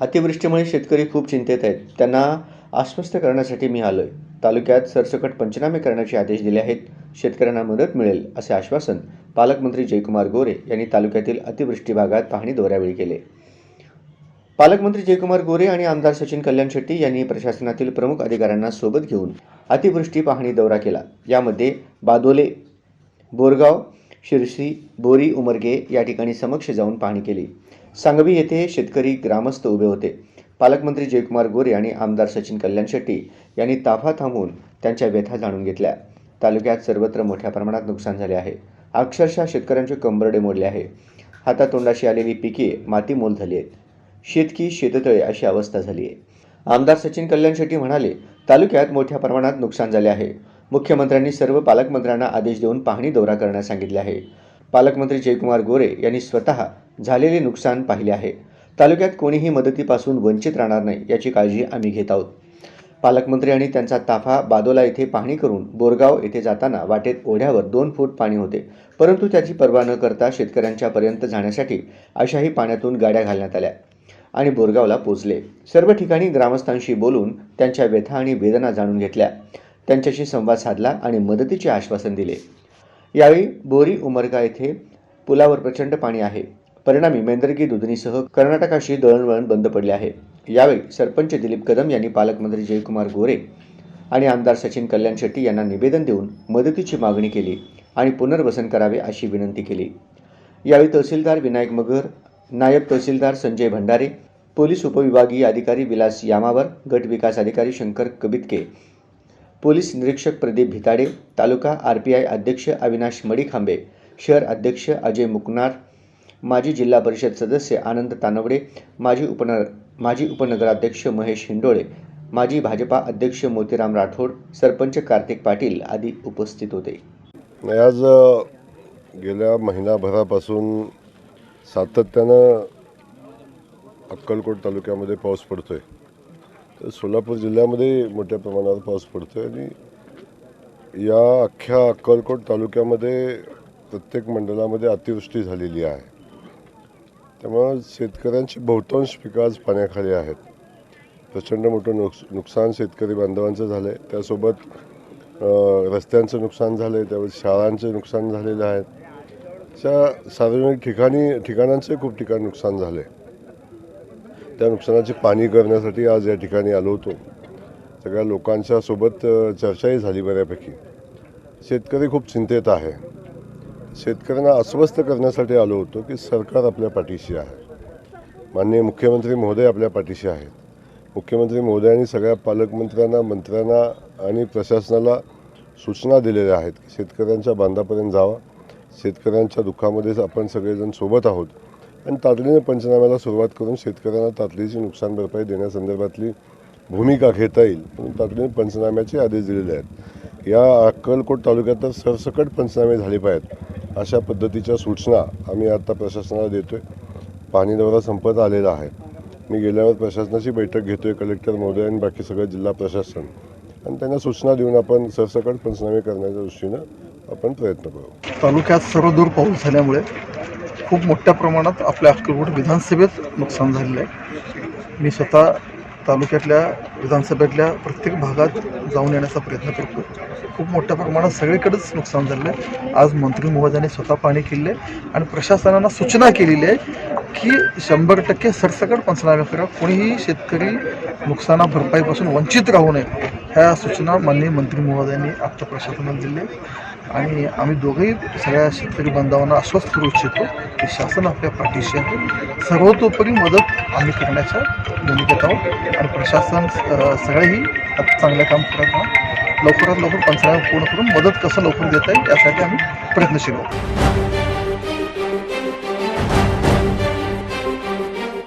अतिवृष्टीमुळे शेतकरी खूप चिंतेत आहेत. त्यांना आश्वस्त करण्यासाठी मी आलोय. तालुक्यात सरसकट पंचनामे करण्याचे आदेश दिले आहेत. शेतकऱ्यांना मदत मिळेल असे आश्वासन पालकमंत्री जयकुमार गोरे यांनी तालुक्यातील अतिवृष्टी भागात पाहणी दौऱ्यावेळी केले. पालकमंत्री जयकुमार गोरे आणि आमदार सचिन कल्याण शेट्टी यांनी प्रशासनातील प्रमुख अधिकाऱ्यांना सोबत घेऊन अतिवृष्टी पाहणी दौरा केला. यामध्ये बादोले बोरगाव शिरसी बोरी उमरगे या ठिकाणी समक्ष जाऊन पाहणी केली. सांगवी येथे शेतकरी ग्रामस्थ उभे होते. पालकमंत्री जयकुमार गोरे आणि आमदार सचिन कल्याण शेट्टी यांनी ताफा थांबवून त्यांच्या व्यथा जाणून घेतल्या. तालुक्यात सर्वत्र मोठ्या प्रमाणात नुकसान झाले आहे. अक्षरशः शेतकऱ्यांचे कंबरडे मोडले आहे. हातातोंडाशी आलेली पिके मातीमोल झाली आहेत. शेतकी शेततळे अशी अवस्था झाली आहे. आमदार सचिन कल्याण शेट्टी म्हणाले तालुक्यात मोठ्या प्रमाणात नुकसान झाले आहे. मुख्यमंत्र्यांनी सर्व पालकमंत्र्यांना आदेश देऊन पाहणी दौरा करण्यास सांगितले आहे. पालकमंत्री जयकुमार गोरे यांनी स्वतः झालेले नुकसान पाहिले आहे. तालुक्यात कोणीही मदतीपासून वंचित राहणार नाही याची काळजी आम्ही घेत आहोत. पालकमंत्री आणि त्यांचा ताफा बादोला येथे पाहणी करून बोरगाव येथे जाताना वाटेत ओढ्यावर दोन फूट पाणी होते. परंतु त्याची पर्वा न करता शेतकऱ्यांच्या पर्यंत जाण्यासाठी अशाही पाण्यातून गाड्या घालण्यात आल्या आणि बोरगावला पोचले. सर्व ठिकाणी ग्रामस्थांशी बोलून त्यांच्या व्यथा आणि वेदना जाणून घेतल्या. त्यांच्याशी संवाद साधला आणि मदतीचे आश्वासन दिले. यावेळी बोरी उमरगा येथे पुलावर प्रचंड पाणी आहे. परिणामी मेंदरगी दुधनीसह कर्नाटकाशी दळणवळण बंद पडले आहे. यावेळी सरपंच दिलीप कदम यांनी पालकमंत्री जयकुमार गोरे आणि आमदार सचिन कल्याण शेट्टी यांना निवेदन देऊन मदतीची मागणी केली आणि पुनर्वसन करावे अशी विनंती केली. यावेळी तहसीलदार विनायक मगर नायब तहसीलदार संजय भंडारे पोलीस उपविभागीय अधिकारी विलास यामावर गट विकास अधिकारी शंकर कबितके पोलीस निरीक्षक Pradeep Bhitade taluka R P I अध्यक्ष अविनाश मडीखांबे शहर अध्यक्ष अजय मुकनार माजी जिल्हा परिषद सदस्य आनंद तानवडे माजी उपन माजी उपनगराध्यक्ष महेश हिंडोळे माजी भाजपा अध्यक्ष मोतीराम राठोड सरपंच कार्तिक पाटील आदी उपस्थित होते. आज गेल्या महिनाभरापासून सातत्यानं अक्कलकोट तालुक्यामध्ये पाऊस पडतोय. आहे सोलापूर जिल्ह्यामध्ये मोठ्या प्रमाणावर पाऊस पडतो आहे आणि या अख्ख्या अक्कलकोट तालुक्यामध्ये प्रत्येक मंडळामध्ये अतिवृष्टी झालेली आहे. त्यामुळं शेतकऱ्यांची बहुतांश पिकं आज पाण्याखाली आहेत. प्रचंड मोठं नुकस नुकसान शेतकरी बांधवांचं झालं आहे त्यासोबत रस्त्यांचं नुकसान झालं आहे त्यावर शाळांचे नुकसान झालेलं आहे. अशा सार्वजनिक ठिकाणी ठिकाणांचे खूप ठिकाणी नुकसान झालं आहे त्या नुकसानाची पाणी करण्यासाठी आज या ठिकाणी आलो होतो. सगळ्या लोकांच्या सोबत चर्चाही झाली बऱ्यापैकी. शेतकरी खूप चिंतेत आहे. शेतकऱ्यांना अस्वस्थ करण्यासाठी आलो होतो की सरकार आपल्या पाठीशी आहे. माननीय मुख्यमंत्री महोदय आपल्या पाठीशी आहेत. मुख्यमंत्री महोदयांनी सगळ्या पालकमंत्र्यांना मंत्र्यांना आणि प्रशासनाला सूचना दिलेल्या आहेत की शेतकऱ्यांच्या बांधापर्यंत जावा. शेतकऱ्यांच्या दुःखामध्ये आपण सगळेजण सोबत आहोत. आणि तातडीने पंचनाम्याला सुरुवात करून शेतकऱ्यांना तातडीची नुकसान भरपाई देण्यासंदर्भातली भूमिका घेता येईल म्हणून तातडीने पंचनाम्याचे आदेश दिलेले आहेत. या अक्कलकोट तालुक्यात तर सरसकट पंचनामे झाले पाहिजेत अशा पद्धतीच्या सूचना आम्ही आता प्रशासनाला देतो आहे पाणी दौरा संपत आलेला आहे. मी गेल्यावर प्रशासनाची बैठक घेतो आहे कलेक्टर महोदय आणि बाकी सगळं जिल्हा प्रशासन. आणि त्यांना सूचना देऊन आपण सरसकट पंचनामे करण्याच्या दृष्टीनं आपण प्रयत्न करू. तालुक्यात सर्वदूर पाऊस झाल्यामुळे खूप मोठ्या प्रमाणात आपल्या अक्कलकोट विधानसभेत नुकसान झालेलं आहे. मी स्वतः तालुक्यातल्या विधानसभेतल्या प्रत्येक भागात जाऊन येण्याचा प्रयत्न करतो खूप मोठ्या प्रमाणात सगळीकडेच नुकसान झालेलं आहे. आज मंत्री महोदयांनी स्वतः पाणी केले आणि प्रशासनानं सूचना केलेली आहे की शंभर टक्के सरसकट पंचनामे करा. कोणीही शेतकरी नुकसाना भरपाईपासून वंचित राहू नये. ह्या सूचना माननीय मंत्री महोदयांनी आत्ता प्रशासनाला दिल्या आणि आम्ही दोघंही सगळ्या शेतकरी बांधवांना आश्वस्त करू इच्छितो की शासन आपल्या पाठीशी आहे. सर्वतोपरी मदत आम्ही करण्याच्या भूमिकेत आहोत आणि प्रशासन सगळेही आता चांगलं काम करत आहोत. लवकरात लवकर पंचायत पूर्ण करून मदत कसं लवकर देता येईल यासाठी आम्ही प्रयत्नशील आहोत.